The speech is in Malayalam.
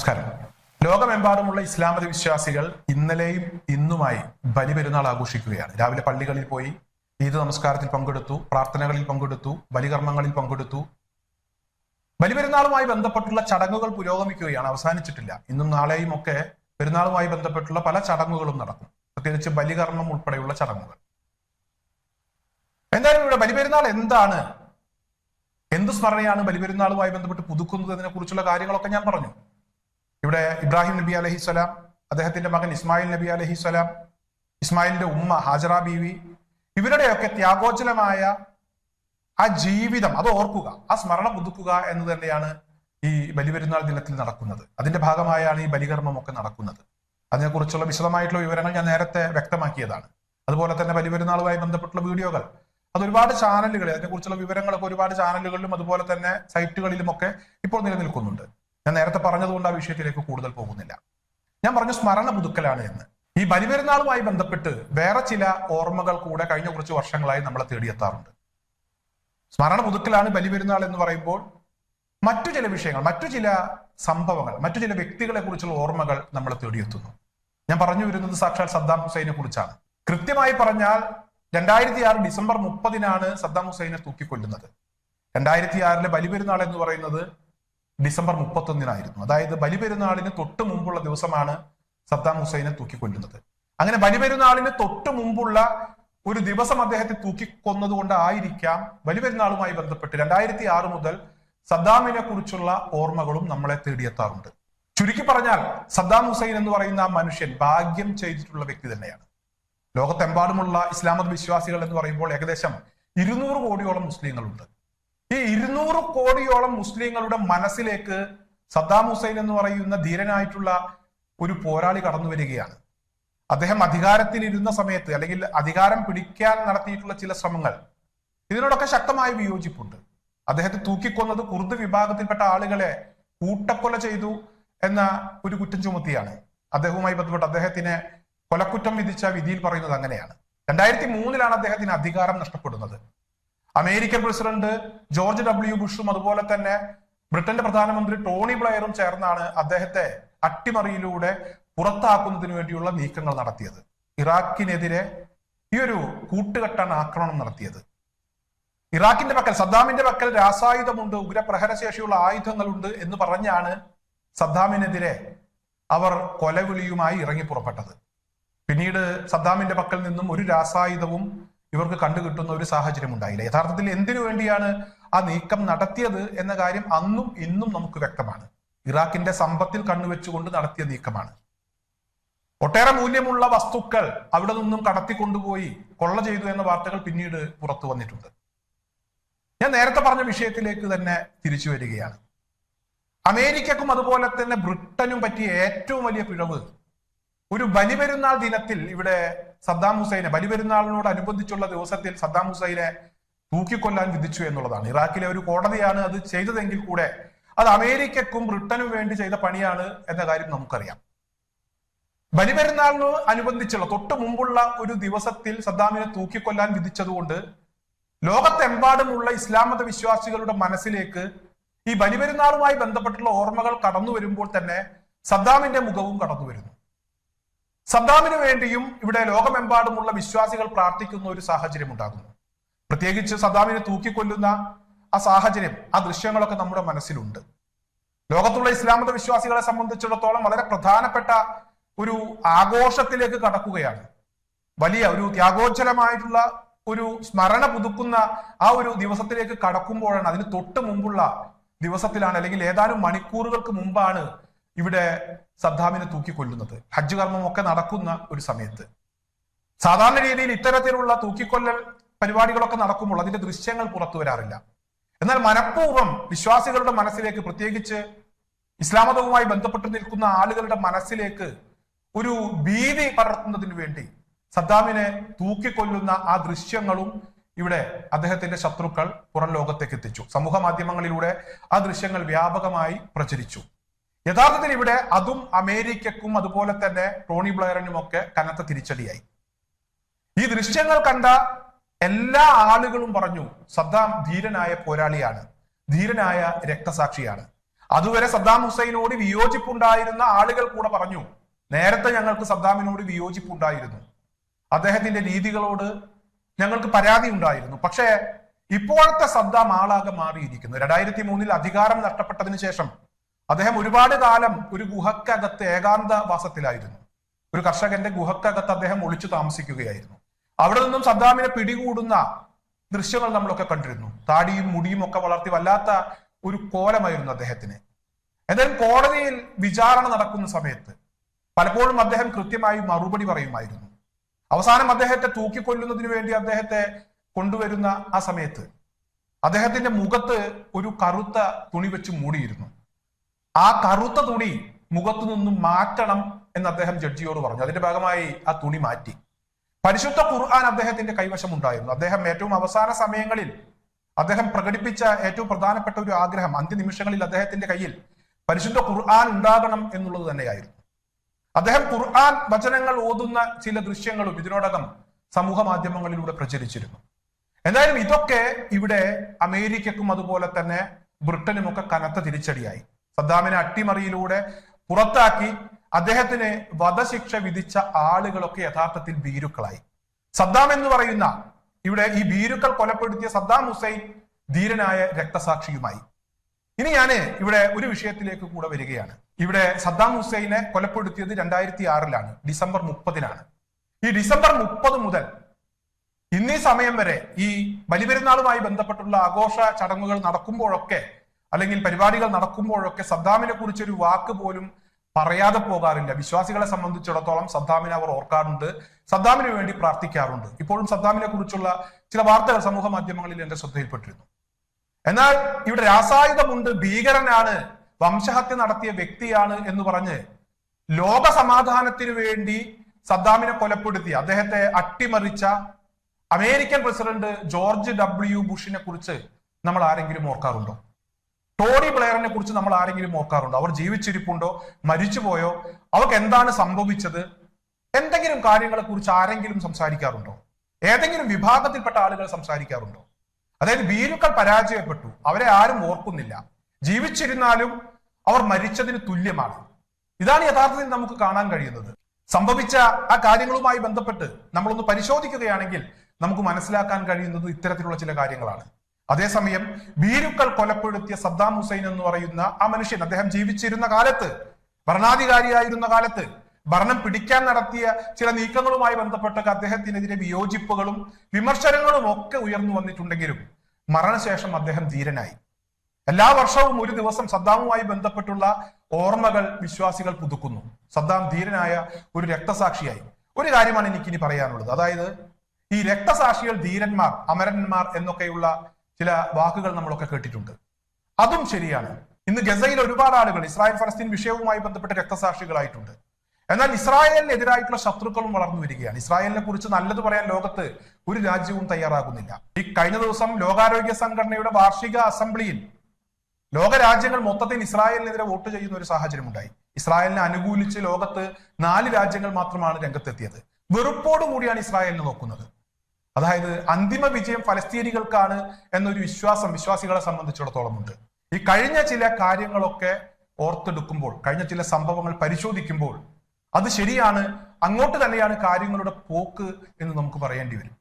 നമസ്കാരം. ലോകമെമ്പാടുമുള്ള ഇസ്ലാമത വിശ്വാസികൾ ഇന്നലെയും ഇന്നുമായി ബലിപെരുന്നാൾ ആഘോഷിക്കുകയാണ്. രാവിലെ പള്ളികളിൽ പോയി ഈദ് നമസ്കാരത്തിൽ പങ്കെടുത്തു പ്രാർത്ഥനകളിൽ പങ്കെടുത്തു ബലികർമ്മങ്ങളിൽ പങ്കെടുത്തു. ബലിപെരുന്നാളുമായി ബന്ധപ്പെട്ടുള്ള ചടങ്ങുകൾ പുരോഗമിക്കുകയാണ്. അവസാനിച്ചിട്ടില്ല. ഇന്നും നാളെയും ഒക്കെ പെരുന്നാളുമായി ബന്ധപ്പെട്ടുള്ള പല ചടങ്ങുകളും നടക്കും. പ്രത്യേകിച്ച് ബലികർമ്മം ഉൾപ്പെടെയുള്ള ചടങ്ങുകൾ. എന്തായാലും ഇവിടെ ബലിപെരുന്നാൾ എന്താണ്? എന്ത് സ്മരണയാണ് ബലിപെരുന്നാളുമായി ബന്ധപ്പെട്ട് പുതുക്കുന്നത് കുറിച്ചുള്ള കാര്യങ്ങളൊക്കെ ഞാൻ പറഞ്ഞു. ഇവിടെ ഇബ്രാഹിം നബി അലഹിസ്സലാം അദ്ദേഹത്തിന്റെ മകൻ ഇസ്മായിൽ നബി അലഹിസ്സലാം ഇസ്മായിലിന്റെ ഉമ്മ ഹാജറ ബീവി ഇവരുടെയൊക്കെ ത്യാഗോജ്ജലമായ ആ ജീവിതം അത് ഓർക്കുക ആ സ്മരണ പുതുക്കുക എന്ന് തന്നെയാണ് ഈ ബലിപെരുന്നാൾ ദിനത്തിൽ നടക്കുന്നത്. അതിന്റെ ഭാഗമായാണ് ഈ ബലികർമ്മമൊക്കെ നടക്കുന്നത്. അതിനെക്കുറിച്ചുള്ള വിശദമായിട്ടുള്ള വിവരങ്ങൾ ഞാൻ നേരത്തെ വ്യക്തമാക്കിയതാണ്. അതുപോലെ തന്നെ ബലിപെരുന്നാളുമായി ബന്ധപ്പെട്ടുള്ള വീഡിയോകൾ. അത് ഒരുപാട് ചാനലുകൾ അതിനെക്കുറിച്ചുള്ള വിവരങ്ങളൊക്കെ ഒരുപാട് ചാനലുകളിലും അതുപോലെ തന്നെ സൈറ്റുകളിലുമൊക്കെ ഇപ്പോൾ നിലനിൽക്കുന്നുണ്ട്. ഞാൻ നേരത്തെ പറഞ്ഞതുകൊണ്ട് ആ വിഷയത്തിലേക്ക് കൂടുതൽ പോകുന്നില്ല. ഞാൻ പറഞ്ഞു സ്മരണ പുതുക്കലാണ് എന്ന്. ഈ ബലിപെരുന്നാളുമായി ബന്ധപ്പെട്ട് വേറെ ചില ഓർമ്മകൾ കൂടെ കഴിഞ്ഞ കുറച്ച് വർഷങ്ങളായി നമ്മളെ തേടിയെത്താറുണ്ട്. സ്മരണ പുതുക്കലാണ് ബലിപെരുന്നാൾ എന്ന് പറയുമ്പോൾ മറ്റു ചില വിഷയങ്ങൾ മറ്റു ചില സംഭവങ്ങൾ മറ്റു ചില വ്യക്തികളെ കുറിച്ചുള്ള ഓർമ്മകൾ നമ്മളെ തേടിയെത്തുന്നു. ഞാൻ പറഞ്ഞു വരുന്നത് സാക്ഷാൽ സദ്ദാം ഹുസൈനെ കുറിച്ചാണ്. കൃത്യമായി പറഞ്ഞാൽ രണ്ടായിരത്തി ആറ് ഡിസംബർ മുപ്പതിനാണ് സദ്ദാം ഹുസൈനെ തൂക്കിക്കൊല്ലുന്നത്. രണ്ടായിരത്തി ആറിലെ ബലിപെരുന്നാൾ എന്ന് പറയുന്നത് ഡിസംബർ മുപ്പത്തൊന്നിനായിരുന്നു. അതായത് ബലിപെരുന്നാളിന് തൊട്ട് മുമ്പുള്ള ദിവസമാണ് സദ്ദാം ഹുസൈനെ തൂക്കിക്കൊല്ലുന്നത്. അങ്ങനെ ബലിപെരുന്നാളിന് തൊട്ട് മുമ്പുള്ള ഒരു ദിവസം അദ്ദേഹത്തെ തൂക്കിക്കൊന്നത് കൊണ്ടായിരിക്കാം ബലിപെരുന്നാളുമായി ബന്ധപ്പെട്ട് രണ്ടായിരത്തി ആറ് മുതൽ സദ്ദാമിനെ കുറിച്ചുള്ള ഓർമ്മകളും നമ്മളെ തേടിയെത്താറുണ്ട്. ചുരുക്കി പറഞ്ഞാൽ സദ്ദാം ഹുസൈൻ എന്ന് പറയുന്ന ആ മനുഷ്യൻ ഭാഗ്യം ചെയ്തിട്ടുള്ള വ്യക്തി തന്നെയാണ്. ലോകത്തെമ്പാടുമുള്ള ഇസ്ലാമത വിശ്വാസികൾ എന്ന് പറയുമ്പോൾ ഏകദേശം ഇരുന്നൂറ് കോടിയോളം മുസ്ലിങ്ങളുണ്ട്. ഈ ഇരുന്നൂറ് കോടിയോളം മുസ്ലിങ്ങളുടെ മനസ്സിലേക്ക് സദ്ദാം ഹുസൈൻ എന്ന് പറയുന്ന ധീരനായിട്ടുള്ള ഒരു പോരാളി കടന്നു വരികയാണ്. അദ്ദേഹം അധികാരത്തിലിരുന്ന സമയത്ത് അല്ലെങ്കിൽ അധികാരം പിടിക്കാൻ നടത്തിയിട്ടുള്ള ചില ശ്രമങ്ങൾ ഇതിനോടൊക്കെ ശക്തമായ വിയോജിപ്പുണ്ട്. അദ്ദേഹത്തെ തൂക്കിക്കൊന്നത് കുർദ് വിഭാഗത്തിൽപ്പെട്ട ആളുകളെ കൂട്ടക്കൊല ചെയ്തു എന്ന ഒരു കുറ്റം ചുമത്തിയാണ്. അദ്ദേഹവുമായി ബന്ധപ്പെട്ട് അദ്ദേഹത്തിന് കൊലക്കുറ്റം വിധിച്ച വിധിയിൽ പറയുന്നത് അങ്ങനെയാണ്. രണ്ടായിരത്തി മൂന്നിലാണ് അദ്ദേഹത്തിന് അധികാരം നഷ്ടപ്പെടുന്നത്. അമേരിക്കൻ പ്രസിഡന്റ് ജോർജ് ഡബ്ല്യു ബുഷും അതുപോലെ തന്നെ ബ്രിട്ടന്റെ പ്രധാനമന്ത്രി ടോണി ബ്ലെയറും ചേർന്നാണ് അദ്ദേഹത്തെ അട്ടിമറിയിലൂടെ പുറത്താക്കുന്നതിന് വേണ്ടിയുള്ള നീക്കങ്ങൾ നടത്തിയത്. ഇറാഖിനെതിരെ ഈ ഒരു കൂട്ടുകെട്ടാണ് ആക്രമണം നടത്തിയത്. ഇറാഖിന്റെ പക്കൽ സദ്ദാമിന്റെ പക്കൽ രാസായുധമുണ്ട് ഉഗ്രപ്രഹരശേഷിയുള്ള ആയുധങ്ങളുണ്ട് എന്ന് പറഞ്ഞാണ് സദ്ദാമിനെതിരെ അവർ കൊലവിളിയുമായി ഇറങ്ങി പുറപ്പെട്ടത്. പിന്നീട് സദ്ദാമിന്റെ പക്കൽ നിന്നും ഒരു രാസായുധവും ഇവർക്ക് കണ്ടുകിട്ടുന്ന ഒരു സാഹചര്യം ഉണ്ടായില്ല. യഥാർത്ഥത്തിൽ എന്തിനു വേണ്ടിയാണ് ആ നീക്കം നടത്തിയത് എന്ന കാര്യം അന്നും ഇന്നും നമുക്ക് വ്യക്തമാണ്. ഇറാഖിന്റെ സമ്പത്തിൽ കണ്ണുവെച്ചുകൊണ്ട് നടത്തിയ നീക്കമാണ്. ഒട്ടേറെ മൂല്യമുള്ള വസ്തുക്കൾ അവിടെ നിന്നും കടത്തിക്കൊണ്ടുപോയി കൊള്ള ചെയ്തു എന്ന വാർത്തകൾ പിന്നീട് പുറത്തു വന്നിട്ടുണ്ട്. ഞാൻ നേരത്തെ പറഞ്ഞ വിഷയത്തിലേക്ക് തന്നെ തിരിച്ചു വരികയാണ്. അമേരിക്കക്കും അതുപോലെ തന്നെ ബ്രിട്ടനും പറ്റിയ ഏറ്റവും വലിയ പിഴവ് ഒരു ബലിപെരുന്നാൾ ദിനത്തിൽ ഇവിടെ സദ്ദാം ഹുസൈനെ ബലിപെരുന്നാളിനോട് അനുബന്ധിച്ചുള്ള ദിവസത്തിൽ സദ്ദാം ഹുസൈനെ തൂക്കിക്കൊല്ലാൻ വിധിച്ചു എന്നുള്ളതാണ്. ഇറാഖിലെ ഒരു കോടതിയാണ് അത് ചെയ്തതെങ്കിൽ കൂടെ അത് അമേരിക്കക്കും ബ്രിട്ടനും വേണ്ടി ചെയ്ത പണിയാണ് എന്ന കാര്യം നമുക്കറിയാം. ബലിപെരുന്നാളിന് അനുബന്ധിച്ചുള്ള തൊട്ട് മുമ്പുള്ള ഒരു ദിവസത്തിൽ സദ്ദാമിനെ തൂക്കിക്കൊല്ലാൻ വിധിച്ചതുകൊണ്ട് ലോകത്തെമ്പാടുമുള്ള ഇസ്ലാം മത വിശ്വാസികളുടെ മനസ്സിലേക്ക് ഈ ബലിപെരുന്നാളുമായി ബന്ധപ്പെട്ടുള്ള ഓർമ്മകൾ കടന്നു വരുമ്പോൾ തന്നെ സദ്ദാമിന്റെ മുഖവും കടന്നു വരുന്നു. സദ്ദാമിന് വേണ്ടിയും ഇവിടെ ലോകമെമ്പാടുമുള്ള വിശ്വാസികൾ പ്രാർത്ഥിക്കുന്ന ഒരു സാഹചര്യം ഉണ്ടാകുന്നു. പ്രത്യേകിച്ച് സദ്ദാമിനെ തൂക്കിക്കൊല്ലുന്ന ആ സാഹചര്യം ആ ദൃശ്യങ്ങളൊക്കെ നമ്മുടെ മനസ്സിലുണ്ട്. ലോകത്തുള്ള ഇസ്ലാമത വിശ്വാസികളെ സംബന്ധിച്ചിടത്തോളം വളരെ പ്രധാനപ്പെട്ട ഒരു ആഘോഷത്തിലേക്ക് കടക്കുകയാണ്. വലിയ ഒരു ത്യാഗോജ്ജലമായിട്ടുള്ള ഒരു സ്മരണ പുതുക്കുന്ന ആ ഒരു ദിവസത്തിലേക്ക് കടക്കുമ്പോഴാണ് അതിന് തൊട്ട് മുമ്പുള്ള ദിവസത്തിലാണ് അല്ലെങ്കിൽ ഏതാനും മണിക്കൂറുകൾക്ക് മുമ്പാണ് ഇവിടെ സദ്ദാമിനെ തൂക്കിക്കൊല്ലുന്നത്. ഹജ്ജ് കർമ്മം ഒക്കെ നടക്കുന്ന ഒരു സമയത്ത്. സാധാരണ രീതിയിൽ ഇത്തരത്തിലുള്ള തൂക്കിക്കൊല്ലൽ പരിപാടികളൊക്കെ നടക്കുമ്പോൾ അതിന്റെ ദൃശ്യങ്ങൾ പുറത്തു വരാറില്ല. എന്നാൽ മനഃപൂർവം വിശ്വാസികളുടെ മനസ്സിലേക്ക് പ്രത്യേകിച്ച് ഇസ്ലാമതവുമായി ബന്ധപ്പെട്ട് നിൽക്കുന്ന ആളുകളുടെ മനസ്സിലേക്ക് ഒരു ഭീതി പടർത്തുന്നതിന് വേണ്ടി സദ്ദാമിനെ തൂക്കിക്കൊല്ലുന്ന ആ ദൃശ്യങ്ങളും ഇവിടെ അദ്ദേഹത്തിന്റെ ശത്രുക്കൾ പുറം ലോകത്തേക്ക് എത്തിച്ചു. സമൂഹ മാധ്യമങ്ങളിലൂടെ ആ ദൃശ്യങ്ങൾ വ്യാപകമായി പ്രചരിച്ചു. യഥാർത്ഥത്തിൽ ഇവിടെ അതും അമേരിക്കക്കും അതുപോലെ തന്നെ ടോണി ബ്ലെയറിനും ഒക്കെ കനത്ത തിരിച്ചടിയായി. ഈ ദൃശ്യങ്ങൾ കണ്ട എല്ലാ ആളുകളും പറഞ്ഞു സദ്ദാം ധീരനായ പോരാളിയാണ് ധീരനായ രക്തസാക്ഷിയാണ്. അതുവരെ സദ്ദാം ഹുസൈനോട് വിയോജിപ്പുണ്ടായിരുന്ന ആളുകൾ കൂടെ പറഞ്ഞു നേരത്തെ ഞങ്ങൾക്ക് സദ്ദാമിനോട് വിയോജിപ്പുണ്ടായിരുന്നു. അദ്ദേഹത്തിന്റെ രീതികളോട് ഞങ്ങൾക്ക് പരാതി ഉണ്ടായിരുന്നു. പക്ഷേ ഇപ്പോഴത്തെ സദ്ദാം ആളാകെ മാറിയിരിക്കുന്നു. രണ്ടായിരത്തി മൂന്നിൽ അധികാരം നഷ്ടപ്പെട്ടതിന് ശേഷം അദ്ദേഹം ഒരുപാട് കാലം ഒരു ഗുഹക്കകത്ത് ഏകാന്തവാസത്തിലായിരുന്നു. ഒരു കർഷകന്റെ ഗുഹക്കകത്ത് അദ്ദേഹം ഒളിച്ചു താമസിക്കുകയായിരുന്നു. അവിടെ നിന്നും സദ്ദാമിനെ പിടികൂടുന്ന ദൃശ്യങ്ങൾ നമ്മളൊക്കെ കണ്ടിരുന്നു. താടിയും മുടിയും ഒക്കെ വളർത്തി വല്ലാത്ത ഒരു കോലമായിരുന്നു അദ്ദേഹത്തിന്. എന്തായാലും കോടതിയിൽ വിചാരണ നടക്കുന്ന സമയത്ത് പലപ്പോഴും അദ്ദേഹം കൃത്യമായി മറുപടി പറയുമായിരുന്നു. അവസാനം അദ്ദേഹത്തെ തൂക്കിക്കൊല്ലുന്നതിന് വേണ്ടി അദ്ദേഹത്തെ കൊണ്ടുവരുന്ന ആ സമയത്ത് അദ്ദേഹത്തിന്റെ മുഖത്ത് ഒരു കറുത്ത തുണി വെച്ച് മൂടിയിരുന്നു. ആ കറുത്ത തുണി മുഖത്തു നിന്നും മാറ്റണം എന്ന് അദ്ദേഹം ജഡ്ജിയോട് പറഞ്ഞു. അതിന്റെ ഭാഗമായി ആ തുണി മാറ്റി. പരിശുദ്ധ ഖുർആൻ അദ്ദേഹത്തിന്റെ കൈവശം ഉണ്ടായിരുന്നു. അദ്ദേഹം ഏറ്റവും അവസാന സമയങ്ങളിൽ അദ്ദേഹം പ്രകടിപ്പിച്ച ഏറ്റവും പ്രധാനപ്പെട്ട ഒരു ആഗ്രഹം അന്ത്യനിമിഷങ്ങളിൽ അദ്ദേഹത്തിന്റെ കയ്യിൽ പരിശുദ്ധ ഖുർആൻ ഉണ്ടാകണം എന്നുള്ളത് തന്നെയായിരുന്നു. അദ്ദേഹം ഖുർആൻ വചനങ്ങൾ ഓതുന്ന ചില ദൃശ്യങ്ങളും ഇതിനോടകം സമൂഹ മാധ്യമങ്ങളിലൂടെ പ്രചരിച്ചിരുന്നു. എന്തായാലും ഇതൊക്കെ ഇവിടെ അമേരിക്കക്കും അതുപോലെ തന്നെ ബ്രിട്ടനുമൊക്കെ കനത്ത തിരിച്ചടിയായി. സദ്ദാമിനെ അട്ടിമറിയിലൂടെ പുറത്താക്കി അദ്ദേഹത്തിന് വധശിക്ഷ വിധിച്ച ആളുകളൊക്കെ യഥാർത്ഥത്തിൽ ഭീരുക്കളായി. സദ്ദാം എന്ന് പറയുന്ന ഇവിടെ ഈ ഭീരുക്കൾ കൊലപ്പെടുത്തിയ സദ്ദാം ഹുസൈൻ ധീരനായ രക്തസാക്ഷിയുമായി. ഇനി ഞാൻ ഇവിടെ ഒരു വിഷയത്തിലേക്ക് കൂടെ വരികയാണ്. ഇവിടെ സദ്ദാം ഹുസൈനെ കൊലപ്പെടുത്തിയത് രണ്ടായിരത്തി ആറിലാണ് ഡിസംബർ മുപ്പതിനാണ്. ഈ ഡിസംബർ മുപ്പത് മുതൽ ഇന്നീ സമയം വരെ ഈ ബലിപെരുന്നാളുമായി ബന്ധപ്പെട്ടുള്ള ആഘോഷ ചടങ്ങുകൾ നടക്കുമ്പോഴൊക്കെ അല്ലെങ്കിൽ പരിപാടികൾ നടക്കുമ്പോഴൊക്കെ സദ്ദാമിനെ കുറിച്ചൊരു വാക്ക് പോലും പറയാതെ പോകാറില്ല. വിശ്വാസികളെ സംബന്ധിച്ചിടത്തോളം സദ്ദാമിനെ അവർ ഓർക്കാറുണ്ട്. സദ്ദാമിന് വേണ്ടി പ്രാർത്ഥിക്കാറുണ്ട്. ഇപ്പോഴും സദ്ദാമിനെ കുറിച്ചുള്ള ചില വാർത്തകൾ സമൂഹ മാധ്യമങ്ങളിൽ എന്റെ ശ്രദ്ധയിൽപ്പെട്ടിരുന്നു. എന്നാൽ ഇവിടെ രാസായുധമുണ്ട് ഭീകരനാണ് വംശഹത്യ നടത്തിയ വ്യക്തിയാണ് എന്ന് പറഞ്ഞ് ലോക സമാധാനത്തിന് വേണ്ടി സദ്ദാമിനെ കൊലപ്പെടുത്തി. അദ്ദേഹത്തെ അട്ടിമറിച്ച അമേരിക്കൻ പ്രസിഡന്റ് ജോർജ് ഡബ്ല്യു ബുഷിനെ കുറിച്ച് നമ്മൾ ആരെങ്കിലും ഓർക്കാറുണ്ടോ? ടോണി ബ്ലെയറിനെ കുറിച്ച് നമ്മൾ ആരെങ്കിലും ഓർക്കാറുണ്ടോ? അവർ ജീവിച്ചിരിപ്പുണ്ടോ? മരിച്ചുപോയോ? അവർക്ക് എന്താണ് സംഭവിച്ചത്? എന്തെങ്കിലും കാര്യങ്ങളെ കുറിച്ച് ആരെങ്കിലും സംസാരിക്കാറുണ്ടോ? ഏതെങ്കിലും വിഭാഗത്തിൽപ്പെട്ട ആളുകൾ സംസാരിക്കാറുണ്ടോ? അതായത് ഭീരുക്കൾ പരാജയപ്പെട്ടു. അവരെ ആരും ഓർക്കുന്നില്ല. ജീവിച്ചിരുന്നാലും അവർ മരിച്ചതിന് തുല്യമാണ്. ഇതാണ് യഥാർത്ഥത്തിൽ നമുക്ക് കാണാൻ കഴിയുന്നത്. സംഭവിച്ച ആ കാര്യങ്ങളുമായി ബന്ധപ്പെട്ട് നമ്മളൊന്ന് പരിശോധിക്കുകയാണെങ്കിൽ നമുക്ക് മനസ്സിലാക്കാൻ കഴിയുന്നത് ഇത്തരത്തിലുള്ള ചില കാര്യങ്ങളാണ്. അതേസമയം ഭീരുക്കൾ കൊലപ്പെടുത്തിയ സദ്ദാം ഹുസൈൻ എന്ന് പറയുന്ന ആ മനുഷ്യൻ അദ്ദേഹം ജീവിച്ചിരുന്ന കാലത്ത് ഭരണാധികാരിയായിരുന്ന കാലത്ത് ഭരണം പിടിക്കാൻ നടത്തിയ ചില നീക്കങ്ങളുമായി ബന്ധപ്പെട്ടൊക്കെ അദ്ദേഹത്തിനെതിരെ വിയോജിപ്പുകളും വിമർശനങ്ങളും ഒക്കെ ഉയർന്നു വന്നിട്ടുണ്ടെങ്കിലും മരണശേഷം അദ്ദേഹം ധീരനായി. എല്ലാ വർഷവും ഒരു ദിവസം സദ്ദാമുമായി ബന്ധപ്പെട്ടുള്ള ഓർമ്മകൾ വിശ്വാസികൾ പുതുക്കുന്നു. സദ്ദാം ധീരനായ ഒരു രക്തസാക്ഷിയായി. ഒരു കാര്യമാണ് എനിക്കിനി പറയാനുള്ളത്. അതായത് ഈ രക്തസാക്ഷികൾ ധീരന്മാർ അമരന്മാർ എന്നൊക്കെയുള്ള ചില വാക്കുകൾ നമ്മളൊക്കെ കേട്ടിട്ടുണ്ട്. അതും ശരിയാണ്. ഇന്ന് ഗസയിൽ ഒരുപാട് ആളുകൾ ഇസ്രായേൽ ഫലസ്തീൻ വിഷയവുമായി ബന്ധപ്പെട്ട രക്തസാക്ഷികളായിട്ടുണ്ട്. എന്നാൽ ഇസ്രായേലിനെതിരായിട്ടുള്ള ശത്രുക്കളും വളർന്നു വരികയാണ്. ഇസ്രായേലിനെ കുറിച്ച് നല്ലത് പറയാൻ ലോകത്ത് ഒരു രാജ്യവും തയ്യാറാകുന്നില്ല. ഈ കഴിഞ്ഞ ദിവസം ലോകാരോഗ്യ സംഘടനയുടെ വാർഷിക അസംബ്ലിയിൽ ലോകരാജ്യങ്ങൾ മൊത്തത്തിൽ ഇസ്രായേലിനെതിരെ വോട്ട് ചെയ്യുന്ന ഒരു സാഹചര്യം ഉണ്ടായി ഇസ്രായേലിനെ അനുകൂലിച്ച് ലോകത്ത് നാല് രാജ്യങ്ങൾ മാത്രമാണ് രംഗത്തെത്തിയത്. വെറുപ്പോടുകൂടിയാണ് ഇസ്രായേലിനെ നോക്കുന്നത്. അതായത് അന്തിമ വിജയം ഫലസ്തീനികൾക്കാണ് എന്നൊരു വിശ്വാസം വിശ്വാസികളെ സംബന്ധിച്ചിടത്തോളം ഉണ്ട്. ഈ കഴിഞ്ഞ ചില കാര്യങ്ങളൊക്കെ ഓർത്തെടുക്കുമ്പോൾ കഴിഞ്ഞ ചില സംഭവങ്ങൾ പരിശോധിക്കുമ്പോൾ അത് ശരിയാണ് അങ്ങോട്ട് തന്നെയാണ് കാര്യങ്ങളുടെ പോക്ക് എന്ന് നമുക്ക് പറയേണ്ടി വരും.